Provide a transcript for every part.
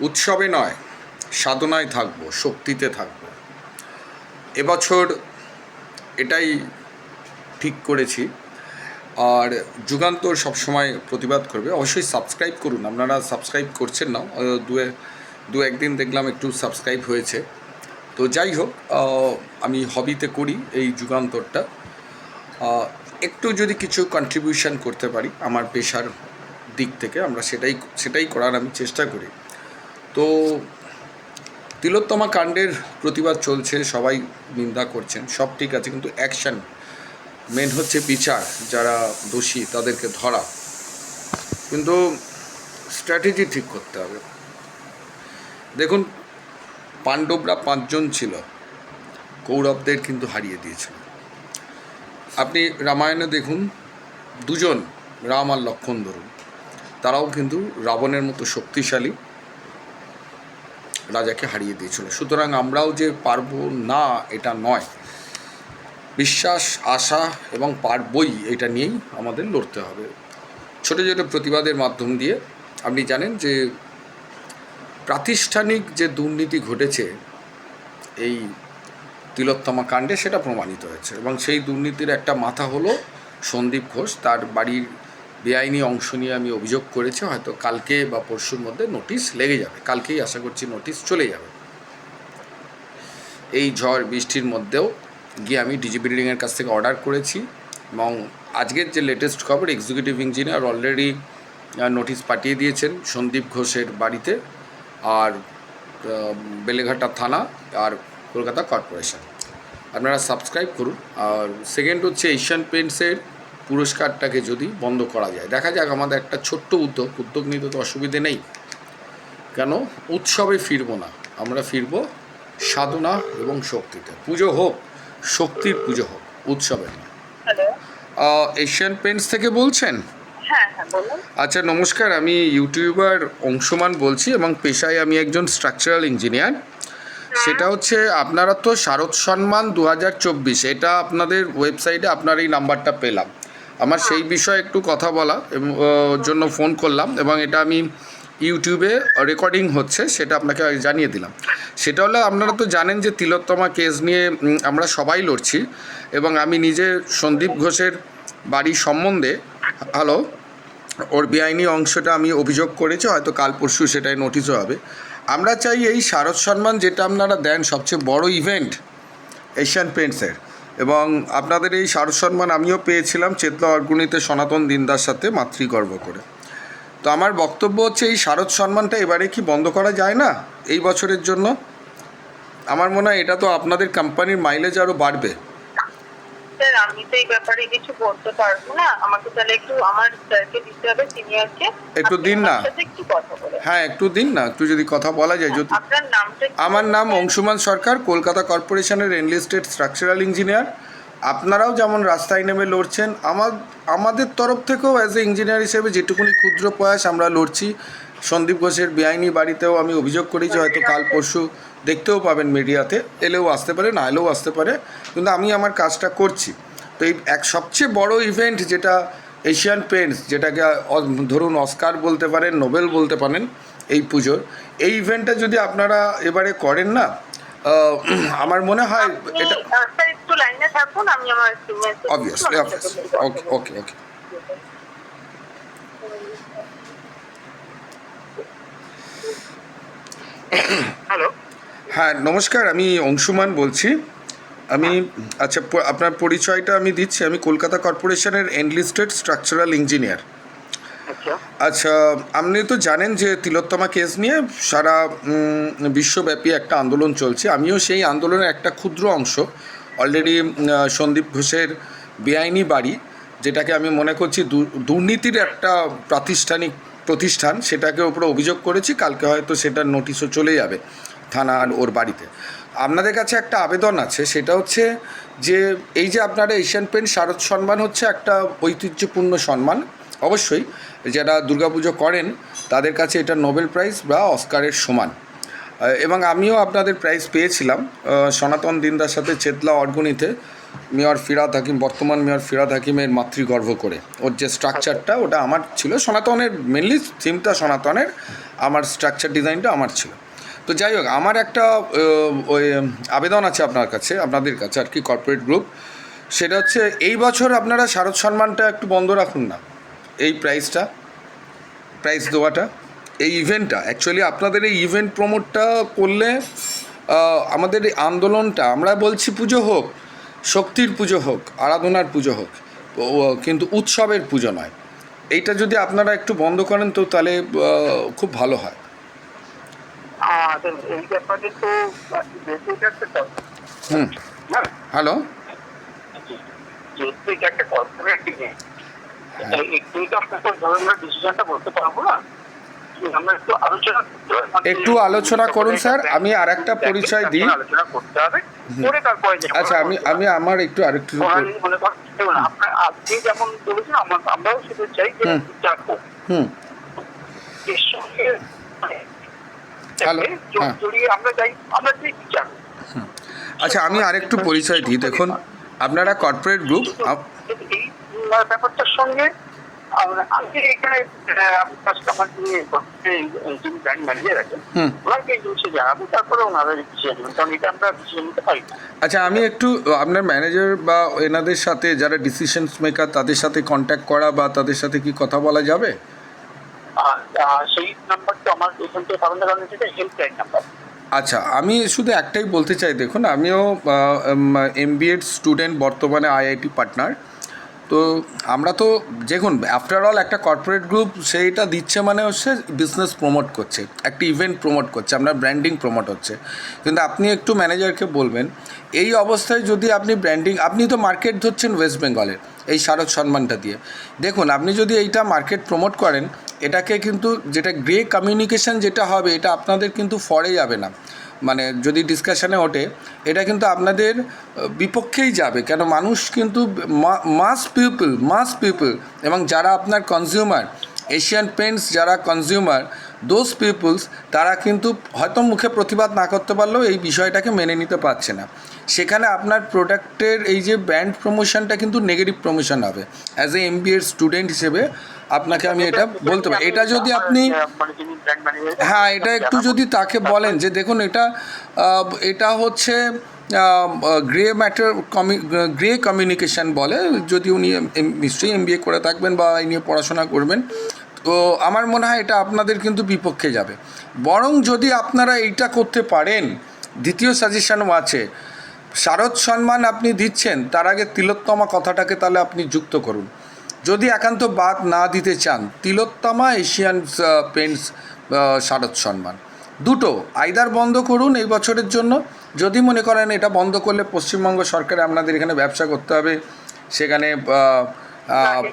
উৎসবে নয় সাধনায় থাকব শক্তিতে থাকব। এবছর এটাই ঠিক করেছি। আর যুগান্তর সবসময় প্রতিবাদ করবে। অবশ্যই সাবস্ক্রাইব করুন। আপনারা সাবস্ক্রাইব করছেন না আহ, দু দু একদিন দেখলাম একটু সাবস্ক্রাইব হয়েছে। তো যাই হোক আমি হবিতে করি এই যুগান্তরটা। একটু যদি কিছু কন্ট্রিবিউশন করতে পারি আমার পেশার দিক থেকে আমরা সেটাই সেটাই করার আমি চেষ্টা করি। তো তিলোত্তমা কাণ্ডের প্রতিবাদ চলছে, সবাই নিন্দা করছেন, সব ঠিক আছে, কিন্তু অ্যাকশন মেন হচ্ছে বিচার, যারা দোষী তাদেরকে ধরা। কিন্তু স্ট্র্যাটেজি ঠিক করতে হবে। দেখুন, পাণ্ডবরা পাঁচজন ছিল, কৌরবদের কিন্তু হারিয়ে দিয়েছিল। আপনি রামায়ণে দেখুন, দুজন রাম আর লক্ষণ ধরুন, তারাও কিন্তু রাবণের মতো শক্তিশালী রাজাকে হারিয়ে দিয়েছিল। সুতরাং আমরাও যে পারব না, এটা নয়। বিশ্বাস, আশা এবং পারবই, এটা নিয়েই আমাদের লড়তে হবে। ছোটো ছোটো প্রতিবাদের মাধ্যম দিয়ে আপনি জানেন যে প্রাতিষ্ঠানিক যে দুর্নীতি ঘটেছে, এই তিলোত্তমা কাণ্ডে সেটা প্রমাণিত হয়েছে এবং সেই দুর্নীতির একটা মাথা হলো সন্দীপ ঘোষ, তার বাড়ির বেআইনি অংশ নিয়ে আমি অভিযোগ করেছি, হয়তো কালকে বা পরশুর মধ্যে নোটিশ লেগে যাবে। কালকেই আশা করছি নোটিশ চলে যাবে। এই ঝড় বৃষ্টির মধ্যেও গিয়ে আমি ডিজি বিল্ডিংয়ের কাছ থেকে অর্ডার করেছি এবং আজকের যে লেটেস্ট খবর এক্সিকিউটিভ ইঞ্জিনিয়ার অলরেডি নোটিশ পাঠিয়ে দিয়েছেন সন্দীপ ঘোষের বাড়িতে আর বেলেঘাটা থানা আর কলকাতা কর্পোরেশন। আপনারা সাবস্ক্রাইব করুন। আর সেকেন্ড হচ্ছে এশিয়ান পেন্টসের পুরস্কারটাকে যদি বন্ধ করা যায়। দেখা যাক আমাদের একটা ছোট্ট উদ্যোগ। উদ্যোগ নিতে তো অসুবিধে নেই। কেন? উৎসবে ফিরবো না। আমরা ফিরবো সাধনা এবং শক্তিতে। পুজো হোক শক্তির পুজো হোক উৎসবে এশিয়ান পেন্টস থেকে বলছেন? হ্যাঁ হ্যাঁ আচ্ছা নমস্কার। আমি ইউটিউবার অংশমান বলছি এবং পেশায় আমি একজন স্ট্রাকচারাল ইঞ্জিনিয়ার। সেটা হচ্ছে আপনারা তো শারদ সম্মান দু হাজার চব্বিশ। এটা আপনাদের ওয়েবসাইটে আপনার এই নাম্বারটা পেলাম। আমার সেই বিষয়ে একটু কথা বলা জন্য ফোন করলাম এবং এটা আমি ইউটিউবে রেকর্ডিং হচ্ছে, সেটা আপনাকে জানিয়ে দিলাম। সেটা হলো, আপনারা তো জানেন যে তিলোত্তমা কেস নিয়ে আমরা সবাই লড়ছি এবং আমি নিজে সন্দীপ ঘোষের বাড়ি সম্বন্ধে হ্যালো ওর বেআইনি অংশটা আমি অভিযোগ করেছি, হয়তো কাল পরশু সেটাই নোটিশও হবে। আমরা চাই এই শারদ সম্মান যেটা আপনারা দেন সবচেয়ে বড় ইভেন্ট এশিয়ান পেন্টসের এবং আপনাদের এই শারদ সম্মান আমিও পেয়েছিলাম চেতলা অর্গুণীতে সনাতন দিনদার সাথে মাতৃগর্ব করে। তো আমার বক্তব্য হচ্ছে এই শারদ সম্মানটা এবারে কি বন্ধ করা যায় না এই বছরের জন্য? আমার মনে হয় এটা তো আপনাদের কোম্পানির মাইলেজ আরও বাড়বে। স্যার আমি তো এই ব্যাপারে কিছু বলতে পারব না। আমাকে তাহলে একটু আমার স্যারকে দিতে হবে সিনিয়রকে। একটু দিন না। একটু কথা বলে হ্যাঁ একটু দিন না একটু যদি কথা বলা যায় যদি আপনার নামটা আমার নাম অংশুমান সরকার কলকাতা কর্পোরেশনের এনলিস্টেড স্ট্রাকচারাল ইঞ্জিনিয়ার আপনারাও যেমন রাস্তায় নেমে লড়ছেন আমার আমাদের তরফ থেকেও অ্যাজ এ ইঞ্জিনিয়ার হিসেবে যেটুকুনি ক্ষুদ্র প্রয়াস আমরা লড়ছি সন্দীপ ঘোষের বেআইনি বাড়িতেও আমি অভিযোগ করেছি হয়তো কাল পরশু দেখতেও পাবেন মিডিয়াতে এলেও আসতে পারে না এলেও আসতে পারে কিন্তু আমি আমার কাজটা করছি। তো এই এক সবচেয়ে বড় ইভেন্ট যেটা এশিয়ান পেন্টস যেটাকে ধরুন অস্কার বলতে পারেন নোবেল বলতে পারেন এই পুজোর এই ইভেন্টটা যদি আপনারা এবারে করেন না আমার মনে হয় এটা একটু লাইনে থাকুন আমি আমার obviously obviously okay okay okay hello হ্যাঁ নমস্কার আমি অংশুমান বলছি। আমি আচ্ছা আপনার পরিচয়টা আমি দিচ্ছি। আমি কলকাতা কর্পোরেশনের এনলিস্টেড স্ট্রাকচারাল ইঞ্জিনিয়ার। আচ্ছা। আচ্ছা আপনি তো জানেন যে তিলোত্তমা কেস নিয়ে সারা বিশ্বব্যাপী একটা আন্দোলন চলছে। আমিও সেই আন্দোলনের একটা ক্ষুদ্র অংশ। অলরেডি সন্দীপ ঘোষের বেআইনি বাড়ি যেটাকে আমি মনে করছি দুর্নীতির একটা প্রাতিষ্ঠানিক প্রতিষ্ঠান, সেটাকে ওপরে অভিযোগ করেছি, কালকে হয়তো সেটার নোটিশও চলে যাবে থানা আর ওর বাড়িতে। আপনাদের কাছে একটা আবেদন আছে, সেটা হচ্ছে যে এই যে আপনারা এশিয়ান পেন্ট শারদ সম্মান হচ্ছে একটা ঐতিহ্যপূর্ণ সম্মান, অবশ্যই যারা দুর্গাপুজো করেন, তাদের কাছে এটা নোবেল প্রাইজ বা অস্কারের সমান। এবং আমিও আপনাদের প্রাইজ পেয়েছিলাম সনাতন দিনদার সাথে চেতলা অর্গুনিতে মেয়র ফিরাদ হাকিম, বর্তমান মেয়র ফিরাদ হাকিমের মাতৃগর্ভ করে। ওর যে স্ট্রাকচারটা ওটা আমার ছিল। সনাতনের মেনলি থিমটা সনাতনের। আমার স্ট্রাকচার ডিজাইনটা আমার ছিল। তো যাই হোক, আমার একটা ওই, আবেদন আছে আপনার কাছে, আপনাদের কাছে আর কি কর্পোরেট গ্রুপ সেটা হচ্ছে, এই বছর আপনারা শারদ সম্মানটা একটু বন্ধ রাখুন না। এই প্রাইসটা প্রাইস দেওয়াটা, এই ইভেন্টটা অ্যাকচুয়ালি আপনাদের এই ইভেন্ট প্রমোটটা করলে আমাদের এই আন্দোলনটা, আমরা বলছি পুজো হোক শক্তির পুজো হোক আরাধনার পুজো হোক কিন্তু উৎসবের পুজো নয়। এইটা যদি আপনারা একটু বন্ধ করেন তো তাহলে খুব ভালো হয়। হুম। হ্যাঁ, হ্যালো? একটা কর্পোরেট আপনাকে ডিসিশনটা বলতে পারব না? একটু আলোচনা একটু করুন, স্যার। আমি আরেকটা পরিচয় দিই। আচ্ছা আমি আমি আমার একটু আরেকটু আপনি যেমন বলেছেন আমরাও সেটা চাই যে হুম। বিচার হোক হুম এর সঙ্গে মানে হ্যাঁ। আচ্ছা আমি আরেকটু পরিচয় দিই দেখুন আপনারা কর্পোরেট গ্রুপ ব্যাপারটার সঙ্গে আজকে এখানে কাস্টমার যিনি ব্র্যান্ড ম্যানেজার আছেন ওনাকে জিনিসে জানাব তারপরে ওনারা ডিসিশন কারণ এটা আমরা ডিসিশন নিতে পারি আচ্ছা আমি একটু আপনার ম্যানেজার বা এনাদের সাথে যারা ডিসিশনস মেকার তাদের সাথে কন্ট্যাক্ট করা বা তাদের সাথে কি কথা বলা যাবে? সেই নাম্বারটা আমার এখান থেকে পাবেন কারণ এটা হেল্পলাইন নাম্বার আচ্ছা আমি শুধু একটাই বলতে চাই দেখুন আমিও এম বি এড স্টুডেন্ট বর্তমানে আইআইটি পার্টনার তো আমরা তো দেখুন আফটার অল একটা কর্পোরেট গ্রুপ সেইটা দিচ্ছে মানে হচ্ছে বিজনেস প্রমোট করছে, একটা ইভেন্ট প্রমোট করছে আপনার ব্র্যান্ডিং প্রমোট হচ্ছে। কিন্তু আপনি একটু ম্যানেজারকে বলবেন, এই অবস্থায় যদি আপনি ব্র্যান্ডিং আপনি তো মার্কেট ধরছেন ওয়েস্ট বেঙ্গলের এই শারদ সম্মানটা দিয়ে। দেখুন, আপনি যদি এইটা মার্কেট প্রমোট করেন, এটাকে কিন্তু যেটা গ্রে কমিউনিকেশন যেটা হবে, এটা আপনাদের কিন্তু ফরে যাবে না। মানে যদি ডিসকাশনে ওঠে, এটা কিন্তু আপনাদের বিপক্ষেই যাবে। কেন মানুষ কিন্তু মাস পিপল মাস পিপল এবং যারা আপনার কনজিউমার এশিয়ান পেন্টস যারা কনজিউমার দোজ পিপলস তারা কিন্তু হয়তো মুখে প্রতিবাদ না করতে পারলেও এই বিষয়টাকে মেনে নিতে পারছে না। সেখানে আপনার প্রোডাক্টের এই যে ব্র্যান্ড প্রমোশনটা কিন্তু নেগেটিভ প্রমোশন হবে। অ্যাজ এ এম বি এর স্টুডেন্ট হিসেবে আপনাকে আমি এটা বলতে পারি। এটা যদি আপনি হ্যাঁ এটা একটু যদি তাকে বলেন যে দেখুন, এটা এটা হচ্ছে গ্রে ম্যাটার কমি, গ্রে কমিউনিকেশন বলে। যদি উনি নিশ্চয়ই এম করে থাকবেন বা এই নিয়ে পড়াশোনা করবেন, তো আমার মনে হয় এটা আপনাদের কিন্তু বিপক্ষে যাবে। বরং যদি আপনারা এইটা করতে পারেন, দ্বিতীয় সাজেশনও আছে। শারদ সম্মান আপনি দিচ্ছেন, তার আগে তিলোত্তমা কথাটাকে তাহলে আপনি যুক্ত করুন। যদি একান্ত বাদ না দিতে চান, তিলোত্তমা এশিয়ান পেন্টস শারদ সম্মান দুটো, আইদার বন্ধ করুন এই বছরের জন্য। যদি মনে করেন এটা বন্ধ করলে পশ্চিমবঙ্গ সরকারে আপনাদের এখানে ব্যবসা করতে হবে, সেখানে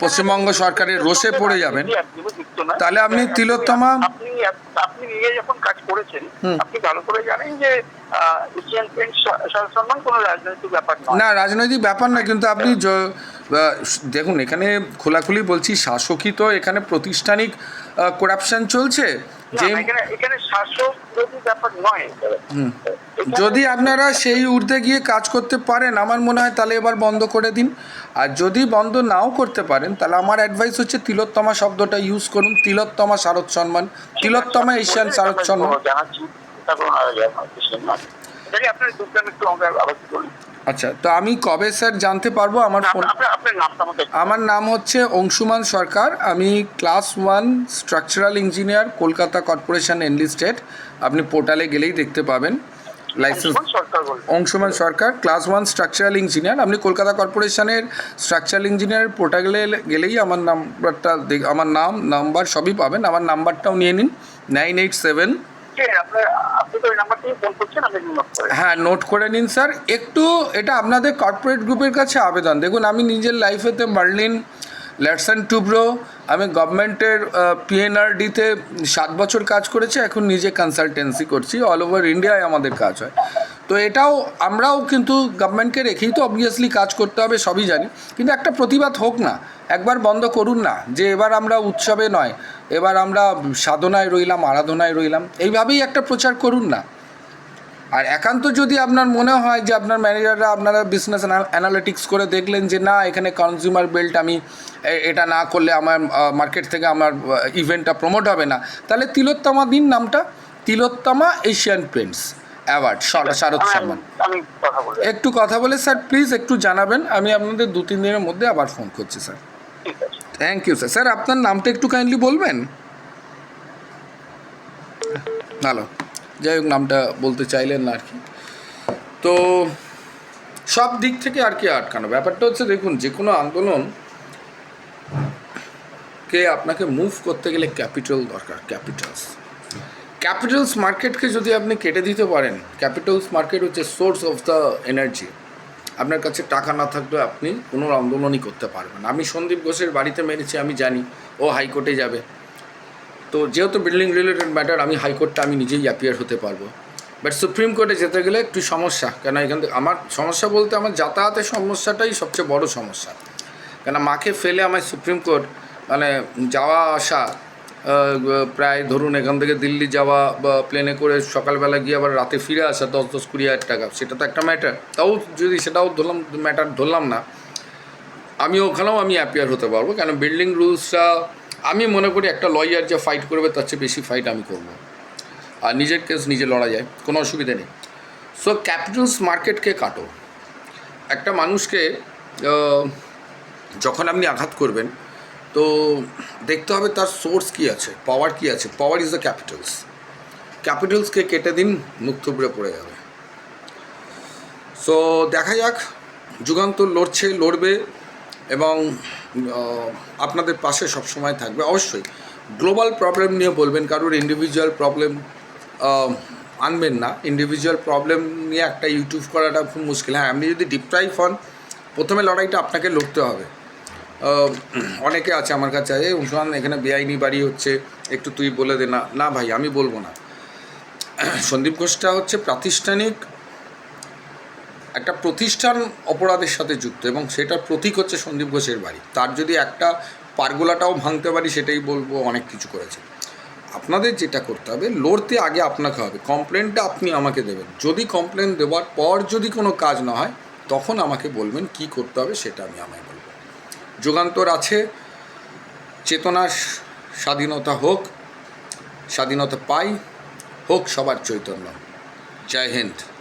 পশ্চিমবঙ্গ সরকারের রোষে পড়ে যাবেন। তাহলে আপনি তিলোত্তমা- আপনি আপনি নিজে যখন কাজ করেছেন আপনি ভালো করে জানেন যে এশিয়ান পেন্ট সম্মান কোনো রাজনৈতিক ব্যাপার নয়। না রাজনৈতিক ব্যাপার না কিন্তু আপনি দেখুন এখানে খোলাখুলি বলছি শাসকই তো এখানে প্রতিষ্ঠানিক করাপশন চলছে। যে এখানে এখানে শাসক বিরোধী ব্যাপার নয়। যদি আপনারা সেই ঊর্ধ্বে গিয়ে কাজ করতে পারেন আমার মনে হয় তাহলে এবার বন্ধ করে দিন। আর যদি বন্ধ নাও করতে পারেন তাহলে আমার অ্যাডভাইস হচ্ছে তিলোত্তমা শব্দটা ইউজ করুন। তিলোত্তমা শারদ সম্মান তিলোত্তমা এশিয়ান শারদ সম্মান আপনার একটু আবার আচ্ছা তো আমি কবে স্যার জানতে পারব আমার আমার নাম হচ্ছে অংশুমান সরকার। আমি class one structural engineer Kolkata corporation enlisted আপনি পোর্টালে গেলেই দেখতে পাবেন। লাইসেন্স অংশুমান সরকার বলবেন Anshuman Sarkar class one structural engineer. আপনি কলকাতা কর্পোরেশনের স্ট্রাকচারাল ইঞ্জিনিয়ার পোর্টালে গেলেই আমার নাম্বারটা আমার নাম নাম্বার সবই পাবেন। আমার নাম্বারটাও নিয়ে নিন নাইন এইট সেভেন হ্যাঁ নোট করে নিন স্যার। একটু এটা আপনাদের কর্পোরেট গ্রুপের কাছে আবেদন। দেখুন, আমি নিজের লাইফেতে মার্লিন ল্যাটসন টুব্রো, আমি গভর্নমেন্টের পিএনআরডিতে সাত বছর কাজ করেছি, এখন নিজে কনসালটেন্সি করছি। অল ওভার ইন্ডিয়ায় আমাদের কাজ হয়। তো এটাও আমরাও কিন্তু গভর্নমেন্টকে রেখেই তো অবভিয়াসলি কাজ করতে হবে, সবই জানি। কিন্তু একটা প্রতিবাদ হোক না, একবার বন্ধ করুন না, যে এবার আমরা উৎসবে নয়, এবার আমরা সাধনায় রইলাম, আরাধনায় রইলাম, এইভাবেই একটা প্রচার করুন না। আর একান্ত যদি আপনার মনে হয় যে আপনার ম্যানেজাররা আপনারা বিজনেস অ্যানালিটিক্স করে দেখলেন যে না, এখানে কনজিউমার বেল্ট আমি এটা না করলে আমার মার্কেট থেকে আমার ইভেন্টটা প্রমোট হবে না, তাহলে তিলোত্তমা দিন নামটা, Tilottama Asian paints. Award Sharad আমি- সম্মান একটু কথা বলে স্যার প্লিজ একটু জানাবেন আমি আপনাদের দু তিন দিনের মধ্যে আবার ফোন করছি sir. Thank you sir sir আপনার নামটা একটু কাইন্ডলি বলবেন? ভালো। যাই হোক নামটা বলতে চাইলেন না আর কি। তো সব দিক থেকে আর কি আটকানো। ব্যাপারটা হচ্ছে দেখুন যে কোনো আন্দোলন কে আপনাকে মুভ করতে গেলে ক্যাপিটাল দরকার ক্যাপিটালস ক্যাপিটালস মার্কেটকে যদি আপনি কেটে দিতে পারেন, ক্যাপিটালস মার্কেট হচ্ছে সোর্স অফ দ্য এনার্জি। আপনার কাছে টাকা না থাকলে আপনি কোনো আন্দোলনই করতে পারবেন আমি সন্দীপ ঘোষের বাড়িতে মেরেছি, আমি জানি, ও হাইকোর্টে যাবে। তো যেহেতু বিল্ডিং রিলেটেড ম্যাটার আমি হাইকোর্টটা আমি নিজেই অ্যাপিয়ার হতে পারব। বাট সুপ্রিম কোর্টে যেতে গেলে একটু সমস্যা, কেন এখান থেকে, আমার সমস্যা বলতে আমার যাতায়াতের সমস্যাটাই সবচেয়ে বড় সমস্যা। কেন মাকে ফেলে আমার সুপ্রিম কোর্ট মানে যাওয়া আসা প্রায় ধরুন এখান থেকে দিল্লি যাওয়া বা প্লেনে করে সকালবেলা গিয়ে আবার রাতে ফিরে আসা দশ দশ, কুড়ি হাজার টাকা, সেটা তো একটা ম্যাটার তাও যদি সেটাও ধরলাম ম্যাটার ধরলাম না, আমি ওখানেও আমি অ্যাপিয়ার হতে পারব। কেন? বিল্ডিং রুলসটা আমি মনে করি একটা লয়ার যে ফাইট করবে, তার চেয়ে বেশি ফাইট আমি করব। আর নিজের কেস নিজে লড়া যায়, কোনো অসুবিধা নেই। সো ক্যাপিটালস মার্কেটকে কাটো। একটা মানুষকে যখন আপনি আঘাত করবেন তো দেখতে হবে তার সোর্স কী আছে পাওয়ার কী আছে। পাওয়ার ইজ দ্য ক্যাপিটালস ক্যাপিটালসকে কেটে দিন মুখ থুবড়ে পড়ে যাবে। সো দেখা যাক যুগান্তর লড়ছে, লড়বে এবং আপনাদের পাশে সবসময় থাকবে। অবশ্যই গ্লোবাল প্রবলেম নিয়ে বলবেন, কারোর ইন্ডিভিজুয়াল প্রবলেম আনবেন না। ইন্ডিভিজুয়াল প্রবলেম নিয়ে একটা ইউটিউব করাটা খুব মুশকিল। হ্যাঁ আপনি যদি ডিপ্রাইভ হন, প্রথমে লড়াইটা আপনাকে লড়তে হবে। অনেকে আছে আমার কাছে, এই উসমান এখানে বেআইনি বাড়ি হচ্ছে, একটু তুই বলে দে। না না ভাই, আমি বলব না। সন্দীপ ঘোষটা হচ্ছে প্রাতিষ্ঠানিক, একটা প্রতিষ্ঠান অপরাধের সাথে যুক্ত এবং সেটার প্রতীক হচ্ছে সন্দীপ ঘোষের বাড়ি। তার যদি একটা পারগোলাটাও ভাঙতে পারি, সেটাই বলব, অনেক কিছু করেছে। আপনাদের যেটা করতে হবে, লড়তে আগে আপনাকে হবে। কমপ্লেনটা আপনি আমাকে দেবেন। যদি কমপ্লেন দেওয়ার পর যদি কোনো কাজ না হয়, তখন আমাকে বলবেন কি করতে হবে, সেটা আমি আমায় যুগান্তর আছে। চেতনার স্বাধীনতা হোক স্বাধীনতা পাই হোক সবার চৈতন্য। জয় হিন্দ।